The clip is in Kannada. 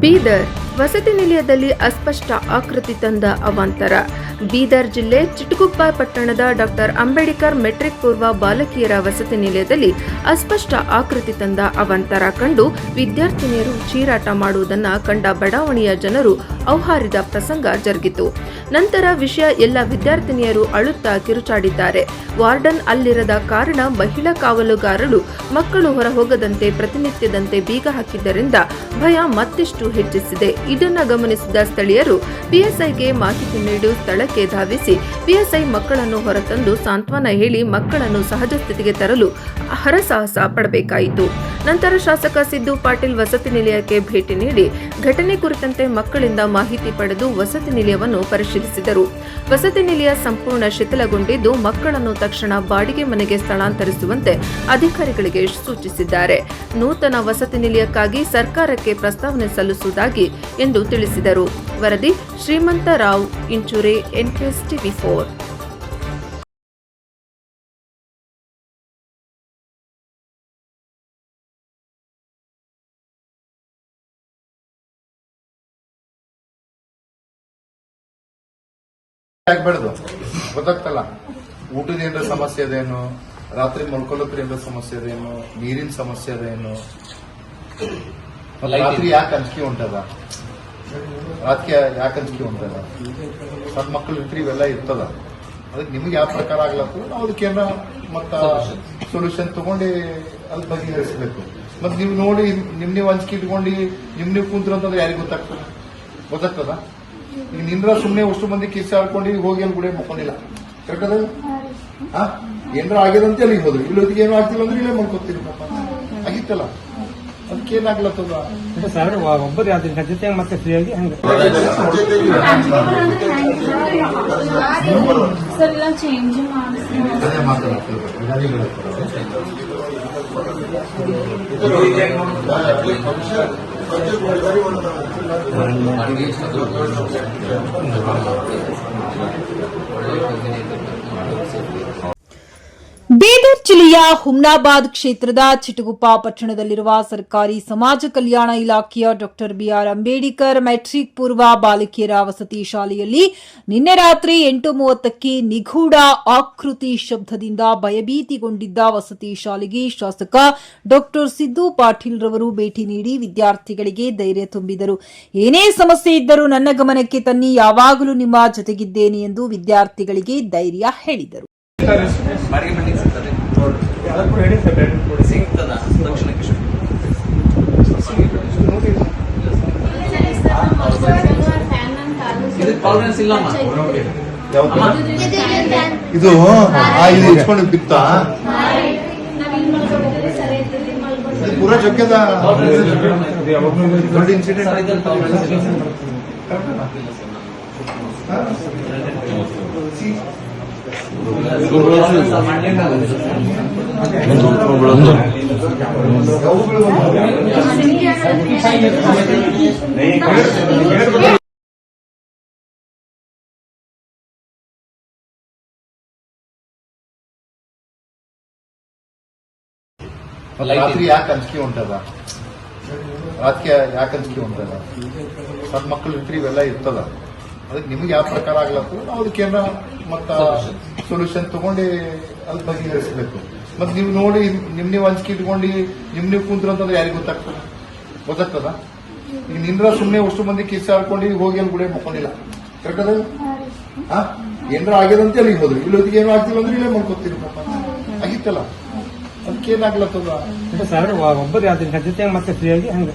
ಬೀದರ್ ವಸತಿ ನಿಲಯದಲ್ಲಿ ಅಸ್ಪಷ್ಟ ಆಕೃತಿ ತಂದ ಅವಾಂತರ. ಬೀದರ್ ಜಿಲ್ಲೆ ಚಿಟಗುಪ್ಪ ಪಟ್ಟಣದ ಡಾಕ್ಟರ್ ಅಂಬೇಡ್ಕರ್ ಮೆಟ್ರಿಕ್ ಪೂರ್ವ ಬಾಲಕಿಯರ ವಸತಿ ನಿಲಯದಲ್ಲಿ ಅಸ್ಪಷ್ಟ ಆಕೃತಿ ತಂದ ಅವಾಂತರ ಕಂಡು ವಿದ್ಯಾರ್ಥಿನಿಯರು ಚೀರಾಟ ಮಾಡುವುದನ್ನು ಕಂಡ ಬಡಾವಣೆಯ ಜನರು ಔಹಾರಿದ ಪ್ರಸಂಗ ಜರುಗಿತು. ನಂತರ ವಿಷಯ ಎಲ್ಲ ವಿದ್ಯಾರ್ಥಿನಿಯರು ಅಳುತ್ತಾ ಕಿರುಚಾಡಿದ್ದಾರೆ. ವಾರ್ಡನ್ ಅಲ್ಲಿರದ ಕಾರಣ ಮಹಿಳಾ ಕಾವಲುಗಾರರು ಮಕ್ಕಳು ಹೊರಹೋಗದಂತೆ ಪ್ರತಿನಿತ್ಯದಂತೆ ಬೀಗ ಹಾಕಿದ್ದರಿಂದ ಭಯ ಮತ್ತಿಷ್ಟು ಹೆಚ್ಚಿಸಿದೆ. ಇದನ್ನು ಗಮನಿಸಿದ ಸ್ಥಳೀಯರು, ಪಿಎಸ್ಐಗೆ ಮಾಹಿತಿ ನೀಡಿ ಸ್ಥಳಕ್ಕೆ ಧಾವಿಸಿ. ಪಿಎಸ್ಐ ಮಕ್ಕಳನ್ನು ಹೊರತಂದು ಸಾಂತ್ವನ ಹೇಳಿ ಮಕ್ಕಳನ್ನು ಸಹಜ ಸ್ಥಿತಿಗೆ ತರಲು ಹರಸಾಹಸ ಪಡಬೇಕಾಯಿತು. ನಂತರ ಶಾಸಕ ಸಿದ್ದು ಪಾಟೀಲ್ ವಸತಿ ನಿಲಯಕ್ಕೆ ಭೇಟಿ ನೀಡಿ ಘಟನೆ ಕುರಿತಂತೆ ಮಕ್ಕಳಿಂದ ಮಾಹಿತಿ ಪಡೆದು ವಸತಿ ನಿಲಯವನ್ನು ಪರಿಶೀಲಿಸಿದರು. ವಸತಿ ನಿಲಯ ಸಂಪೂರ್ಣ ಶಿಥಿಲಗೊಂಡಿದ್ದು, ಮಕ್ಕಳನ್ನು ತಕ್ಷಣ ಬಾಡಿಗೆ ಮನೆಗೆ ಸ್ಥಳಾಂತರಿಸುವಂತೆ ಅಧಿಕಾರಿಗಳಿಗೆ ಸೂಚಿಸಿದ್ದಾರೆ. ನೂತನ ವಸತಿ ನಿಲಯಕ್ಕಾಗಿ ಸರ್ಕಾರಕ್ಕೆ ಪ್ರಸ್ತಾವನೆ ಸಲ್ಲಿಸುವುದಾಗಿ ಎಂದು ತಿಳಿಸಿದರು. ವರದಿ ಶ್ರೀಮಂತ ರಾವ್ ಇಂಚುರೆ ಎನ್ಎಸ್ ಟಿವಿ ಫೋರ್ ಆಗ್ಬಾರ್ದು. ಗೊತ್ತಾಗ್ತಲ್ಲ? ಊಟದ ಏನಾರ ಸಮಸ್ಯೆ ಅದೇನು? ರಾತ್ರಿ ಮಲ್ಕೊಳ್ಳೋದ್ರ ಏನಾರ ಸಮಸ್ಯೆ ಅದೇನು? ನೀರಿನ ಸಮಸ್ಯೆ ಅದೇನು? ರಾತ್ರಿ ಯಾಕೆ ಅಂಜಿಕೆ ಉಂಟದ? ರಾತ್ರಿ ಯಾಕೆ ಅಂಜಿಕೆ ಉಂಟದ? ಸಣ್ಣ ಮಕ್ಕಳು ಇರ್ತೀರಿ ಇವೆಲ್ಲ ಇರ್ತದ. ಅದಕ್ಕೆ ನಿಮ್ಗೆ ಯಾವ ಪ್ರಕಾರ ಆಗ್ಲತ್ತದ ನಾವು ಅದಕ್ಕೆ ಏನಾರ ಮತ್ತ ಸೊಲ್ಯೂಷನ್ ತಗೊಂಡು ಅಲ್ಲಿ ಬಗೆಹರಿಸಬೇಕು. ಮತ್ತೆ ನೀವು ನೋಡಿ ನಿಮ್ ನೀವು ಅಂಜಿಕೆ ಇಟ್ಕೊಂಡು ನಿಮ್ ನೀವು ಕುಂತ್ರ ಅಂತಂದ್ರೆ ಯಾರಿಗೆ ಗೊತ್ತಾಗ್ತದ? ಗೊತ್ತಾಗ್ತದ? ಈಗ ನಿಂದ್ರ ಸುಮ್ಮನೆ ಅಷ್ಟು ಮಂದಿ ಕಿಸ್ ಆಡ್ಕೊಂಡು ಹೋಗಿ ಅಲ್ಲಿ ಗುಡಿ ಮಕ್ಕೊಂಡಿಲ್ಲ. ಕರೆಕ್ಟ್ ಅದ? ಹಾ ಏನಾರ ಆಗ್ಯದಂತೆ ಅಲ್ಲಿಗೆ ಹೋದ್ರಿ. ಇಲ್ಲೊತ್ತಿಗೆ ಏನು ಆಗ್ತಿಲ್ಲ ಅಂದ್ರೆ ಇಲ್ಲೇ ಮಲ್ಕೋತೀರಿ ಪಾಪ. ಆಗಿತ್ತಲ್ಲ? ಅದಕ್ಕೆ ಏನಾಗ್ಲತ್ತದ ಸರ್ ಒಬ್ಬರು ಯಾವ್ದು ಜೊತೆ ಮತ್ತೆ ಫ್ರೀಯಾಗಿ ಹಂಗೆ ಸರ್ ಇಲ್ಲ ಚೇಂಜ್ ಮಾಡಿಸ್ತೀನಿ ಅದೇ ಮಾತಾಡ್ತಾರೆ ಬೀದರ್ ಜಿಲ್ಲೆಯ ಹುಮ್ನಾಬಾದ್ ಕ್ಷೇತ್ರದ ಚಿಟಗುಪ್ಪ ಪಟ್ಟಣದಲ್ಲಿರುವ ಸರ್ಕಾರಿ ಸಮಾಜ ಕಲ್ಯಾಣ ಇಲಾಖೆಯ ಡಾಕ್ಟರ್ ಬಿಆರ್ ಅಂಬೇಡ್ಕರ್ ಮೆಟ್ರಿಕ್ ಪೂರ್ವ ಬಾಲಕಿಯರ ವಸತಿ ಶಾಲೆಯಲ್ಲಿ ನಿನ್ನೆ ರಾತ್ರಿ ಎಂಟು ಮೂವತ್ತಕ್ಕೆ ನಿಗೂಢ ಆಕೃತಿ ಶಬ್ದದಿಂದ ಭಯಭೀತಿಗೊಂಡಿದ್ದ ವಸತಿ ಶಾಲೆಗೆ ಶಾಸಕ ಡಾಕ್ಟರ್ ಸಿದ್ದು ಪಾಟೀಲ್ ರವರು ಭೇಟಿ ನೀಡಿ ವಿದ್ಯಾರ್ಥಿಗಳಿಗೆ ಧೈರ್ಯ ತುಂಬಿದರು. ಏನೇ ಸಮಸ್ಯೆ ಇದ್ದರೂ ನನ್ನ ಗಮನಕ್ಕೆ ತನ್ನಿ, ಯಾವಾಗಲೂ ನಿಮ್ಮ ಜೊತೆಗಿದ್ದೇನೆ ಎಂದು ವಿದ್ಯಾರ್ಥಿಗಳಿಗೆ ಧೈರ್ಯ ಹೇಳಿದರು. ಬಾಡಿಗೆ ಮನೆಗೆ ಸಿಗ್ತದೆ ತಕ್ಷಣಕ್ಕೆ. ಇದಕ್ಕೆ ಇಲ್ಲಮ್ಮ. ಇದು ಆ ಇದು ಇಟ್ಕೊಂಡು ಬಿತ್ತ ಇದು ಪೂರಾ ಜೊಕ್ಕೆದ ದೊಡ್ಡ ಇನ್ಸಿಡೆಂಟ್ ಸರ್, ರಾತ್ರಿ ಯಾಕೆ ಅಂಜಿಕೆ ಉಂಟದ ರಾತ್ರಿ ಯಾಕೆ ಅಂಜಿಕೆ ಉಂಟದ ಸಣ್ಣ ಮಕ್ಕಳು ಇರ್ತೀರಿ ಇವೆಲ್ಲ ಇರ್ತದ ಅದಕ್ಕೆ ನಿಮ್ಗೆ ಯಾವ ಪ್ರಕಾರ ಆಗ್ಲತ್ತದ ನಾವು ಅದಕ್ಕೆ ಏನಾರ ಮತ್ತ ಸೊಲ್ಯೂಷನ್ ತಗೊಂಡು ಅಲ್ಲಿ ಬಗೆಹರಿಸಬೇಕು. ಮತ್ತೆ ನೀವು ನೋಡಿ ನಿಮ್ ನೀವು ಹಂಚಿಕೆ ಇಟ್ಕೊಂಡು ನಿಮ್ ನೀವು ಕುಂತ್ರ ಅಂತಂದ್ರೆ ಯಾರಿಗೆ ಗೊತ್ತಾಗ್ತದ. ಗೊತ್ತಾಗ್ತದ? ಈಗ ನಿಂದ್ರ ಸುಮ್ಮನೆ ಅಷ್ಟು ಮಂದಿ ಕಿಸ್ ಆಡ್ಕೊಂಡು ಹೋಗಿ ಅಲ್ಲಿ ಗುಡಿ ಮಕ್ಕೊಂಡಿಲ್ಲ. ಕರೆಕ್ಟ್ ಅದ ಹಾ? ಏನಾರ ಆಗ್ಯದಂತೆ ಅಲ್ಲಿಗೆ ಹೋದ್ರಿ ಇಲ್ಲೊತ್ತಿಗೆ ಏನು ಆಗ್ತಿಲ್ಲ ಅಂದ್ರೆ ಇಲ್ಲೇ ಮಾಡ್ಕೊತೀರಿ ಪಾಪ. ಆಗಿತ್ತಲ್ಲ? ಅದಕ್ಕೆ ಏನಾಗ್ಲತ್ತದ ಸರ್ ಒಬ್ಬರು ಯಾವ್ದು ಜೊತೆ ಮತ್ತೆ ಫ್ರೀಯಾಗಿ ಹಂಗೆ.